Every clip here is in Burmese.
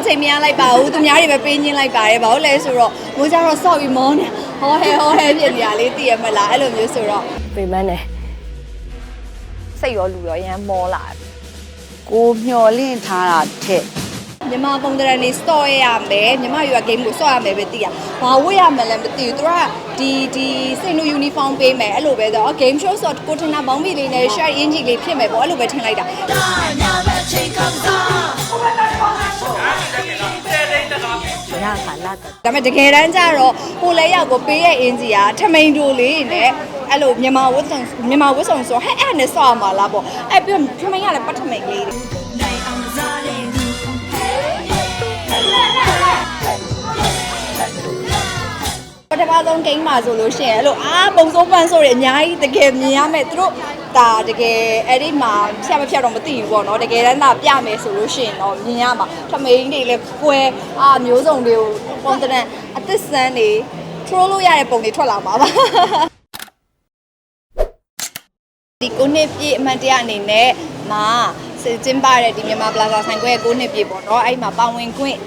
အချိန်မရလိုက်ပါဘူးသူများတွေပဲပေးညင်းလိုက်ပါတယ်ဘာလို့လဲဆိုတော့မိုးကြတော့ဆော့ပြီးမောနေဟောဟဲဟောဟဲဖြစ်နေရလေးသိရမလားအဲ့လိုမျိုးဆိုတော့ပေမန်းတယ်စိတ်ရောလူရောအရမ်းမောလာတယ်ကိုမျောလင့်ထားတာထက်မြန်မာပုံတရနေ store ရရမယ်မြန်မာရွာ game ကို store ရမယ်ပဲသိရဘာဝတ်ရမလဲမသိဘူးသူကဒီဒီစိတ်နူ uniform ပေးမယ်အဲ့လိုပဲဆိုတော့ game show ဆိုတော့ကိုထနာဘောင်းမီလေးနဲ့ shirt အင်ဂျီလေးဖြစ်မယ်ပေါ့အဲ့လိုပဲထင်လိုက်တာ ညခါလာတယ်ဒါပေမဲ့တကယ်တမ်းကျတော့ဟိုလဲရောက်ကိုပေးရဲ့အင်ဂျီကထမိန်တိုလေးနဲ့အဲ့လိုမြန်မာဝတ်စုံမြန်မာဝတ်စုံဆိုဟဲ့အဲ့နဲ့ဆော့ရမှာလားပေါ့အဲ့ပြီးထမိန်ကလည်းပတ်ထမိန်လေးတွေ ပထမဆုံးဂိမ်းမှာဆိုလို့ရှိရင်အဲ့လိုအာပုံစိုးပန်းဆိုရအများကြီးတကယ်မြင်ရမယ်သူတို့ဒါတကယ်အဲ့ဒီမှာဖြတ်မဖြတ်တော့မသိဘူးပေါ့နော်တကယ်တမ်းသာပြမယ်ဆိုလို့ရှိရင်တော့မြင်ရမှာထမိန်တွေလည်းကွဲအာမျိုးစုံတွေကိုပုံတန်အသစ်စမ်းတွေ troll လို့ရတဲ့ပုံတွေထွက်လာမှာပါဒီကိုနှစ်ပြည့်အမှတ်တရအနေနဲ့မာစစ်ကျင်းပတဲ့ဒီမြန်မာပလာဇာဆိုင်ခွဲကိုနှစ်ပြည့်ပေါ့နော်အဲ့မှာပါဝင်ခွင့်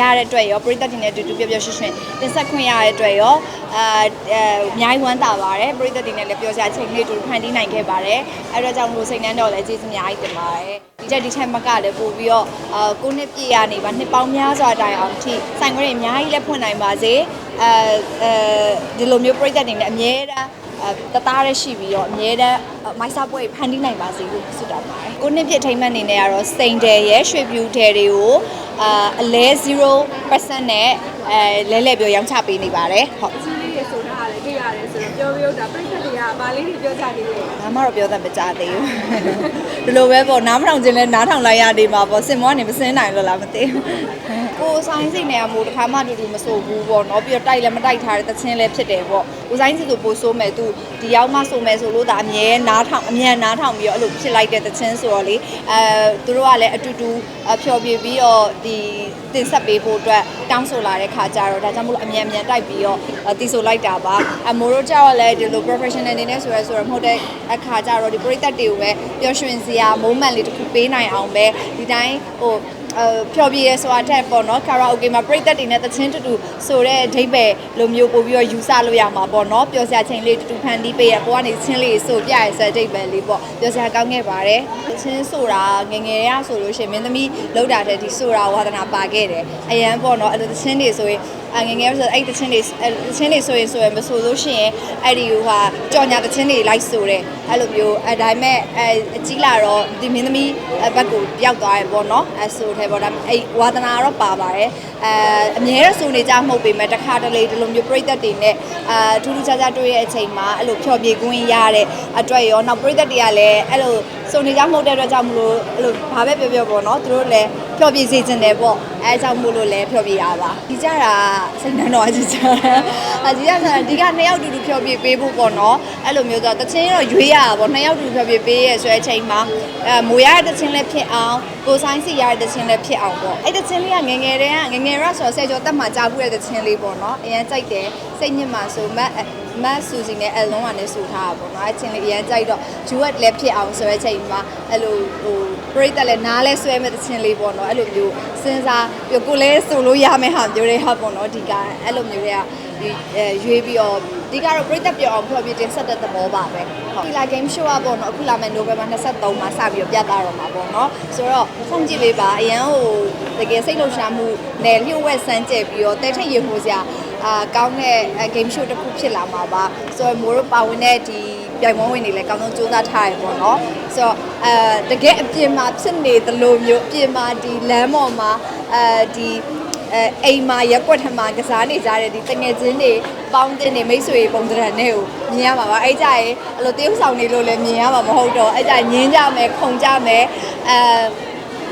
ရတဲ့အတွက်ရောပရိသတ်တွေနဲ့အတူတူပျော်ပျော်ရွှင်ရွှင်တင်ဆက်ခွင့်ရတဲ့အတွက်ရောအာအဲအများကြီးဝမ်းသာပါတယ်ပရိသတ်တွေနဲ့လည်းပျော်စရာချိန်လေးတူဖန်တီးနိုင်ခဲ့ပါတယ်အဲ့တော့ကြောင့်မို့စိတ်နှမ်းတော့လည်းကျေးဇူးအများကြီးတင်ပါတယ်ဒီချက်ဒီချက်မကလည်းပို့ပြီးတော့အာကိုနှစ်ပြည့်ရနေပါနှစ်ပေါင်းများစွာတိုင်အောင်ထိဆိုင်ခွဲတွေအများကြီးလည်းဖွင့်နိုင်ပါစေအဲအဲဒီလိုမျိုးပရိသတ်တွေနဲ့အမြဲတမ်းအဲ တသားရရှိပြီးတော့အမြဲတမ်းမိုက်စာပွဲဖန်တီးနိုင်ပါစေလို့ဆုတောင်းပါတယ်။ကိုနှစ်ပြည့်ထိမ့်မှတ်အနေနဲ့ကတော့စိန်တယ်ရဲ့ရွှေပြူတယ်တွေကိုအာအလဲ0%နဲ့အဲလဲလဲပြောရောင်းချပေးနေပါတယ်။ဟုတ်ကြီးလေးရဆိုတာကလည်းတွေ့ရတယ်ဆိုတော့ ပြောပြောတာပြိဿတွေကဗာလေးတွေပြောကြသေးတယ်။ဘာမှတော့ပြောတတ်မကြသေးဘူး။ဒီလိုပဲပေါ့နားမထောင်ခြင်းလဲနားထောင်လိုက်ရနေမှာပေါ့စင်မောကနေမစင်းနိုင်လို့လားမသိဘူး။ကိုယ်ဆိုင်စိတ်နေရမို့တစ်ခါမှအတူတူမဆိုဘူးပေါ့နော်ပြီးတော့တိုက်လည်းမတိုက်ထားတဲ့တခြင်းလည်းဖြစ်တယ်ပေါ့။ကိုယ်ဆိုင်စိတ်ဆိုပိုဆိုးမယ်သူဒီရောက်မှဆိုမယ်ဆိုလို့ဒါအမြဲနားထောင်အမြန်နားထောင်ပြီးတော့အဲ့လိုဖြစ်လိုက်တဲ့တခြင်းဆိုတော့လေအဲသူတို့ကလည်းအတူတူအဖျော်ပြပြီးတော့ဒီတင်ဆက်ပေးဖို့အတွက်တောင်းဆိုလာတဲ့ခါကျတော့ဒါကြောင့်မို့လို့အမြန်မြန်တိုက်ပြီးတော့အတီဆိုလိုက်တာပါအမိုးတို့ကျတော့လည်းဒီလို professional အနေနဲ့ဆိုရဲဆိုတော့မဟုတ်တဲ့အခါကျတော့ဒီပရိသတ်တွေကိုပဲပျော်ရွှင်စရာ moment လေးတစ်ခုပေးနိုင်အောင်ပဲဒီတိုင်းဟိုအ ဖျော်ပြရဲဆိုတာတက်ပေါ့နော်ကာရာအိုကေမှာပရိသတ်တွေနဲ့တချင်းတူတူဆိုတဲ့အဓိပ္ပာယ်လိုမျိုးပို့ပြီးတော့ယူဆလို့ရမှာပေါ့နော်ပျော်စရာချိန်လေးတူတူဖန်တီးပေးရပေါ်ကနေချင်းလေးဆိုပြရဲဆိုတဲ့အဓိပ္ပာယ်လေးပေါ့ပျော်စရာကောင်းခဲ့ပါတယ်တချင်းဆိုတာငယ်ငယ်ရဆိုလို့ရှိရင်မင်းသမီးလောက်တာတဲ့ဒီဆိုတာဝါသနာပါခဲ့တယ်အရန်ပေါ့နော်အဲ့လိုတချင်းတွေဆိုရင်အငယ်ငယ်ဆိုအဲ့တချင်းတွေအဲ့တချင်းတွေဆိုရင်ဆိုရင်မဆိုလို့ရှိရင်အဲ့ဒီဟိုဟာကြော်ညာတချင်းတွေလိုက်ဆိုတယ် အဲ့လိုမျိုးအဲ့ဒါပေမဲ့အဲအကြီးလာတော့ဒီမင်းသမီးဘက်ကိုရောက်သွားတယ်ပေါ့နော်အဲဆိုတယ်ပေါ့ဒါအဲ့ဝါသနာတော့ပါပါတယ်အဲအမြဲတမ်းဆိုနေကြမဟုတ်ပေမဲ့တစ်ခါတလေဒီလိုမျိုးပြိသက်တွေနဲ့အာထူးထူးခြားခြားတွေ့ရဲ့အချိန်မှာအဲ့လိုဖြောပြခွင့်ရတဲ့အတွက်ရောနောက်ပြိသက်တွေကလည်းအဲ့လို ဆိုနေကြမဟုတ်တဲ့အတွက်ကြောင့်မလို့အဲ့လိုဘာပဲပြောပြောပေါ့နော်သူတို့လည်းဖြောပြစေချင်တယ်ပေါ့အဲကြောင့်မို့လို့လည်းဖြောပြတာပါဒီကြတာစိတ်နှံတော့အကြီးကြအကြီးကြဆိုဒီကနှစ်ယောက်တူတူဖြောပြပေးဖို့ပေါ့နော်အဲ့လိုမျိုးဆိုတချင်းတော့ရွေးရတာပေါ့နှစ်ယောက်တူတူဖြောပြပေးရဲ့ဆိုတဲ့အချိန်မှာအဲမိုးရတဲ့တချင်းလည်းဖြစ်အောင်ကိုဆိုင်စီရတဲ့တချင်းလည်းဖြစ်အောင်ပေါ့အဲ့တချင်းလေးကငယ်ငယ်တည်းကငယ်ငယ်ရဆိုတော့ဆယ်ကျော်တက်မှကြာဘူးတဲ့တချင်းလေးပေါ့နော်အရင်ကြိုက်တယ်စိတ်ညစ်မှဆိုမတ် မတ်ဆူစီနဲ့အလုံးကလည်းဆူထားတာပေါ့နော်အဲ့ချင်းလေးအရင်ကြိုက်တော့ဂျူဝတ်လည်းဖြစ်အောင်ဆိုတဲ့အချိန်မှာအဲ့လိုဟိုပရိသတ်လည်းနားလဲဆွဲမဲ့တချင်းလေးပေါ့နော်အဲ့လိုမျိုးစဉ်းစားပြီးကိုလည်းဆိုလို့ရမယ့်ဟာမျိုးတွေဟာပေါ့နော်ဒီကအဲ့လိုမျိုးတွေကဒီအဲရွေးပြီးတော့ဒီကတော့ပရိသတ်ပြောအောင်ဖော်ပြတင်ဆက်တဲ့သဘောပါပဲဟုတ်ဒီလာ game show อ่ะပေါ့နော်အခုလာမယ့် November 23မှာစပြီးတော့ပြသတော့မှာပေါ့နော်ဆိုတော့ဖုန်ကြည့်လေးပါအရန်ဟိုတကယ်စိတ်လှုပ်ရှားမှုနဲ့လျှို့ဝှက်စမ်းကြည့်ပြီးတော့တဲထိတ်ရဟိုစရာ အာကောင်းတဲ့ game show တစ်ခုဖြစ်လာမှာပါဆိုတော့မိုးတို့ပါဝင်တဲ့ဒီပြိုင်ပွဲဝင်တွေလည်းကောင်းဆုံးစူးစမ်းထားရပေါ့နော်ဆိုတော့အဲတကယ်အပြင်မှာဖြစ်နေသလိုမျိုးအပြင်မှာဒီလမ်းပေါ်မှာအဲဒီအဲအိမ်မှာရက်ွက်ထမှာကစားနေကြတဲ့ဒီတငယ်ချင်းတွေပေါင်းတင်နေမိတ်ဆွေပုံစံနဲ့ကိုမြင်ရမှာပါအဲ့ကြရင်အဲ့လိုတရုပ်ဆောင်နေလို့လည်းမြင်ရမှာမဟုတ်တော့အဲ့ကြရင်ညင်းကြမယ်ခုန်ကြမယ်အဲ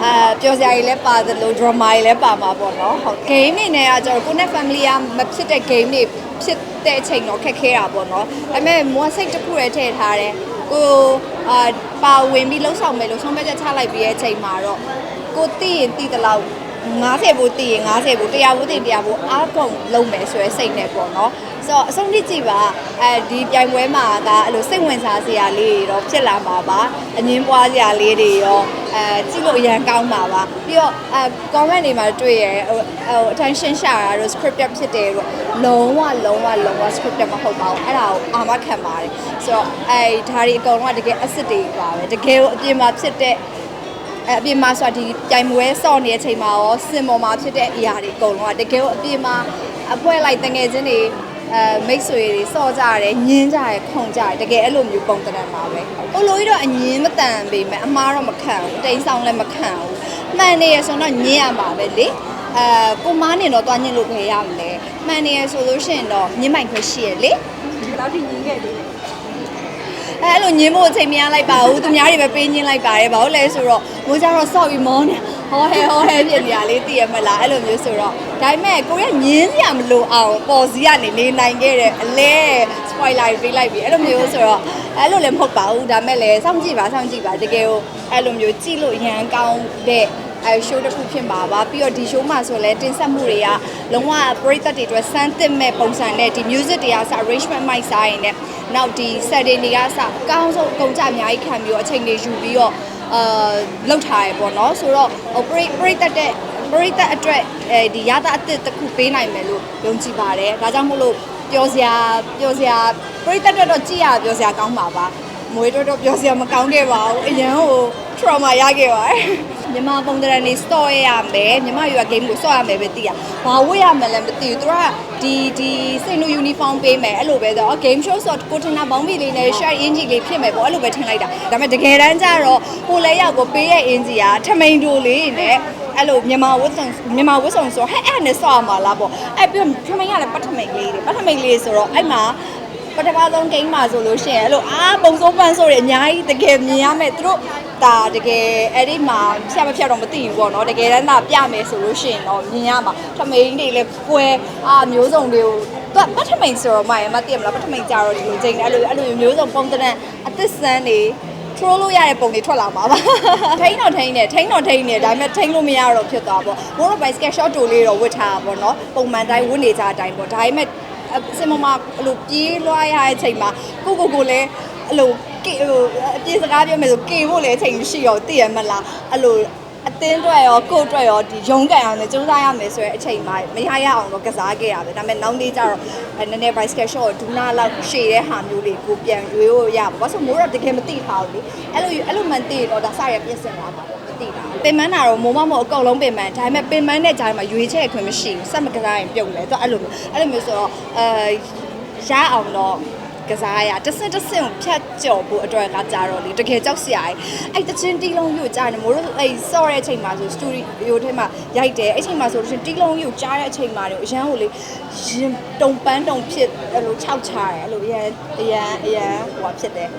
အာပြောစရာကြီးလည်းပါသလို drama ကြီးလည်းပါမှာပေါ့နော်ဟုတ် game တွေနဲ့ကကျတော့ကိုနဲ့ family ကမဖြစ်တဲ့ game တွေဖြစ်တဲ့အချိန်တော့ခက်ခဲတာပေါ့နော်ဒါပေမဲ့မွားစိတ်တစ်ခုတည်းထည့်ထားတယ်ကိုအာပါဝင်ပြီးလှုပ်ဆောင်မယ်လို့ဆုံးဖြတ်ချက်ချလိုက်ပြီးရဲ့အချိန်မှာတော့ကိုသိရင်သိသလောက် 90ဘူးတည်ရင်90ဘူး100ဘူးတည်100ဘူးအားကုန်လုံးမယ်ဆိုရယ်စိတ်နဲ့ပေါ့နော်ဆိုတော့အဆုံးထိကြည့်ပါအဲဒီပြိုင်ပွဲမှာကအဲ့လိုစိတ်ဝင်စားစရာလေးတွေတော့ဖြစ်လာမှာပါအငင်းပွားစရာလေးတွေရောအဲကြည့်လို့အရန်ကောင်းပါပါပြီးတော့အဲ comment တွေမှာတွေ့ရဟိုဟို attention ရှာတာတို့ scripted ဖြစ်တယ်တို့လုံးဝလုံးဝလုံးဝ scripted မဟုတ်ပါဘူးအဲ့ဒါကိုအာမခံပါတယ်ဆိုတော့အဲဒါတွေအကုန်လုံးကတကယ် asset တွေပါပဲတကယ်ကိုအပြင်မှာဖြစ်တဲ့ အဲအပြင်မှာဆိုတာဒီပြိုင်ပွဲစော့နေတဲ့အချိန်မှာရောစင်ပေါ်မှာဖြစ်တဲ့အရာတွေအကုန်လုံးကတကယ်ကိုအပြင်မှာအဖွဲလိုက်တငယ်ချင်းတွေအဲမိတ်ဆွေတွေစော့ကြရတယ်ညင်းကြရတယ်ခုန်ကြရတယ်တကယ်အဲ့လိုမျိုးပုံတရံပါပဲကိုလိုကြီးတော့အငင်းမတန်ပေမဲ့အမားတော့မခံဘူးတိန်ဆောင်လည်းမခံဘူးမှန်နေရဆိုတော့ညင်းရမှာပဲလေအဲကိုမားနေတော့တွားညင်းလို့ခဲရမလဲမှန်နေရဆိုလို့ရှိရင်တော့ညင်းမိုင်ခွင့်ရှိရလေဒီလောက်ထိညီးခဲ့သေးတယ် အဲအဲ့လိုညင်းဖို့အချိန်မရလိုက်ပါဘူးသူများတွေပဲပေးညင်းလိုက်ပါတယ်ဘာလို့လဲဆိုတော့မိုးကြတော့ဆော့ပြီးမောနေဟောဟဲဟောဟဲဖြစ်နေရလေးသိရမလားအဲ့လိုမျိုးဆိုတော့ဒါပေမဲ့ကိုရညင်းစရာမလိုအောင်ပေါ်စီကနေနေနိုင်ခဲ့တယ်အလဲ spoiler ပေးလိုက်ပြီအဲ့လိုမျိုးဆိုတော့အဲ့လိုလည်းမဟုတ်ပါဘူးဒါပေမဲ့လည်းစောင့်ကြည့်ပါစောင့်ကြည့်ပါတကယ်ကိုအဲ့လိုမျိုးကြည့်လို့ရန်ကောင်းတဲ့ အဲ show တစ်ခုဖြစ်မှာပါပြီးတော့ဒီ show မှာဆိုလဲတင်ဆက်မှုတွေကလုံးဝပရိသတ်တွေအတွက်စမ်းသစ်မဲ့ပုံစံနဲ့ဒီ music တွေကစ arrangement မိုက်စားရင်လည်းနောက်ဒီ setting တွေကစအကောင်းဆုံးအကုန်ကြအများကြီးခံပြီးတော့အချိန်တွေယူပြီးတော့အာလောက်ထားရပေါ့နော်ဆိုတော့ဟိုပရိပရိသတ်တဲ့ပရိသတ်အတွက်အဲဒီရတာအသစ်တစ်ခုပေးနိုင်မယ်လို့ယုံကြည်ပါတယ်ဒါကြောင့်မို့လို့ပြောစရာပြောစရာပရိသတ်အတွက်တော့ကြည့်ရပြောစရာကောင်းပါပါမွေးတော့တော့ပြောစရာမကောင်းခဲ့ပါဘူးအရန်ဟို trauma ရခဲ့ပါတယ် မြန်မာပုံသဏ္ဍာန်နေ store ရမယ်မြန်မာရွာ game ကို store ရမယ်ပဲသိရဘာဝတ်ရမယ်လဲမသိဘူးသူကဒီဒီစိတ်နူ uniform ပေးမယ်အဲ့လိုပဲဆိုတော့ game show ဆိုတော့ကိုထင်တာဘောင်းမီလေးနဲ့ share အင်ဂျီလေးဖြစ်မယ်ပေါ့အဲ့လိုပဲထင်လိုက်တာဒါပေမဲ့တကယ်တမ်းကျတော့ကိုလဲရောက်ကိုပေးရဲ့အင်ဂျီကထမိန်တိုလေးနဲ့အဲ့လိုမြန်မာဝတ်စုံမြန်မာဝတ်စုံဆိုတော့ဟဲ့အဲ့နဲ့စောက်မှာလားပေါ့အဲ့ပြီးတော့ထမိန်ကလည်းပတ်ထမိန်လေးတွေပတ်ထမိန်လေးဆိုတော့အဲ့မှာ ပထမဆုံးဂိမ်းမှာဆိုလို့ရှိရင်အဲ့လိုအာပုံစိုးပန်းဆိုရအများကြီးတကယ်မြင်ရမယ်သူတို့ဒါတကယ်အဲ့ဒီမှာဖြတ်မဖြတ်တော့မသိဘူးပေါ့နော်တကယ်တမ်းသာပြမယ်ဆိုလို့ရှိရင်တော့မြင်ရမှာထမိန်တွေလည်းပွဲအာမျိုးစုံတွေကိုသူကပထမိန်ဆိုတော့မရမသိရမလားပထမိန်ကြတော့ဒီလိုချိန်တယ်အဲ့လိုအဲ့လိုမျိုးစုံပုံတန်အသစ်စမ်းတွေ troll လို့ရတဲ့ပုံတွေထွက်လာမှာပါထိန်းတော့ထိန်းတယ်ထိန်းတော့ထိန်းတယ်ဒါပေမဲ့ထိန်းလို့မရတော့ဖြစ်သွားပေါ့ဘိုးတော့ bike skate short တိုလေးတော့ဝတ်ထားတာပေါ့နော်ပုံမှန်တိုင်းဝတ်နေကြအတိုင်းပေါ့ဒါပေမဲ့ အစင်မမအဲ့လိုပြေးလွှားရတဲ့အချိန်မှာကိုကိုကိုလည်းအဲ့လိုကေဟိုအပြေးစကားပြောမယ်ဆိုကေဖို့လည်းအချိန်မရှိရောသိရမလားအဲ့လိုအသင်းအတွက်ရောကိုယ့်အတွက်ရောဒီရုံးကန်အောင်လည်းစူးစမ်းရမယ်ဆိုတဲ့အချိန်မှာမရရအောင်တော့ကစားခဲ့ရပဲဒါပေမဲ့နောက်နေ့ကျတော့အဲနည်းနည်း bicycle shot ဒူနာလောက်ရှည်တဲ့ဟာမျိုးလေးကိုပြန်ရွေးလို့ရပါဘာလို့ဆိုမိုးတော့တကယ်မသိထားဘူးလေအဲ့လိုအဲ့လိုမှန်သိတော့ဒါစရပြင်ဆင်လာမှာပေါ့မ သိတာပင်မန်းတာတော့မိုးမမို့အကုန်လုံးပင်မန်းဒါပေမဲ့ပင်မန်းတဲ့ကြားမှာရွေးချက်ခွင့်မရှိဘူးစက်မကစားရင်ပြုတ်လဲသူအဲ့လိုမျိုးအဲ့လိုမျိုးဆိုတော့အဲရအောင်တော့ကစားရတစ်စင်တစ်စင်ကိုဖြတ်ကျော်ဖို့အတွက်ကကြတော့လေတကယ်ကြောက်စရာကြီးအဲ့တချင်းတီးလုံးယူကြားနေမို့လို့အဲ့ဆော့တဲ့အချိန်မှာဆိုစတူဒီယိုထဲမှာရိုက်တယ်အဲ့ချိန်မှာဆိုလို့ရှိရင်တီးလုံးယူကြားတဲ့အချိန်မှာတော့အရန်ကိုလေရင်တုံပန်းတုံဖြစ်အဲ့လိုခြောက်ချတယ်အဲ့လိုအရန်အရန်အရန်ဟိုဟာဖြစ်တယ်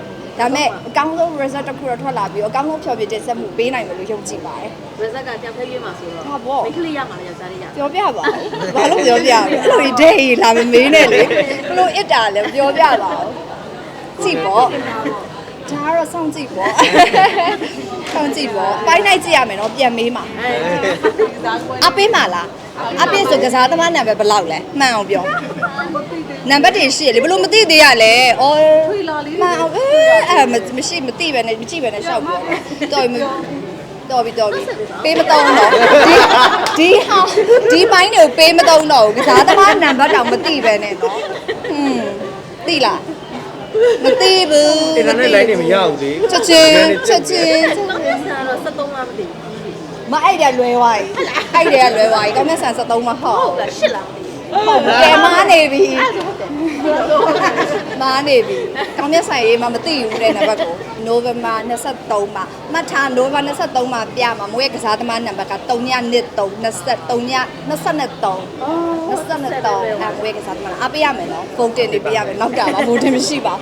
ဒါပေမဲ့အကောင်းဆုံး result တစ်ခုတော့ထွက်လာပြီးတော့အကောင်းဆုံးဖြောပြတဲ့ဆက်မှုပေးနိုင်မယ်လို့ယုံကြည်ပါတယ်ရဇက်ကကြောက်ခဲရွေးမှာဆိုတော့ဟာပေါ့မိတ်ကလေးရမှာလည်းယောက်ျားလေးရပြောပြပါဦးဘာလို့ပြောပြလဲအဲ့လိုဒိတ်ကြီးလာမမေးနဲ့လေဘလို့အစ်တာလဲပြောပြပါဦးကြည့်ပေါ့ဒါကတော့စောင့်ကြည့်ပေါ့စောင့်ကြည့်ပေါ့ပိုင်းလိုက်ကြည့်ရမယ်နော်ပြန်မေးမှာအဲဒါကွယ်အပေးမှာလား အပေးဆိုကစားသမားနံပါတ်ဘယ်လောက်လဲမှန်အောင်ပြောနံပါတ်တွေရှိရလေဘလို့မသိသေးရလဲအော်ထွေလာလေးမှန်အောင်အဲအဲ့မရှိမသိပဲနဲ့မကြည့်ပဲနဲ့ရှောက်ပြောတော့မတော်ပြီတော်ပြီပေးမတော့တော့ဒီဒီဟာဒီပိုင်းတွေကိုပေးမတော့တော့ဘူးကစားသမားနံပါတ်တောင်မသိပဲနဲ့နော်ဟွန်းသိလားမသိဘူးအင်တာနက်လိုင်းနေမရဘူးလေချက်ချင်းချက်ချင်းတော့ဆန်တော့73လားမသိဘူး မအဲ့ဒါလွဲသွားပြီအဲ့ဒါလွဲသွားပြီကောင်းမြတ်ဆန်73မဟုတ်ဟုတ်လား8လားမသိဘူးဟုတ် ကဲမားနေပြီအဲ့ဒါဆိုဟုတ်တယ်မားနေပြီကောင်းမြတ်ဆိုင်ရေးမှမသိဘူးတဲ့နံပါတ်ကိုနိုဝင်ဘာ23မှာမှတ်ထားနိုဝင်ဘာ23မှာပြမှာမိုးရဲ့ကစားသမားနံပါတ်က3ည23 23ည23 23အဲမိုးရဲ့ကစားသမားအပေးရမယ်နော်ဖုန်းတင်နေပေးရမယ်နောက်တာပါဖုန်းတင်မရှိပါ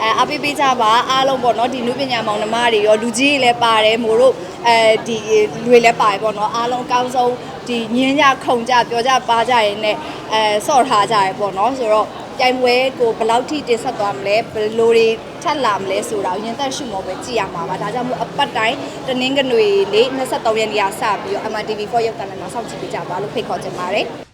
အဲအပေးပေးကြပါအားလုံးပေါ့နော်ဒီနုပညာမောင်နှမတွေရောလူကြီးတွေလည်းပါတယ်မို့တို့အဲဒီလူတွေလည်းပါတယ်ပေါ့နော်အားလုံးအကောင်းဆုံးဒီညင်းကြခုံကြပြောကြပါကြရင်နဲ့ အဲဆော့ထားကြရပေါ့နော်ဆိုတော့ပြိုင်ပွဲကိုဘယ်လောက်ထိတင်ဆက်သွားမလဲဘယ်လိုတွေထပ်လာမလဲဆိုတာကိုရင်သက်ရှုမောပဲကြည့်ရမှာပါဒါကြောင့်မို့အပတ်တိုင်းတနင်္ဂနွေနေ့23ရက်နေ့ကစပြီးတော့ MRTV4 ရုပ်သံနဲ့နောက်ဆောက်ကြည့်ပေးကြပါလို့ဖိတ်ခေါ်ချင်ပါတယ်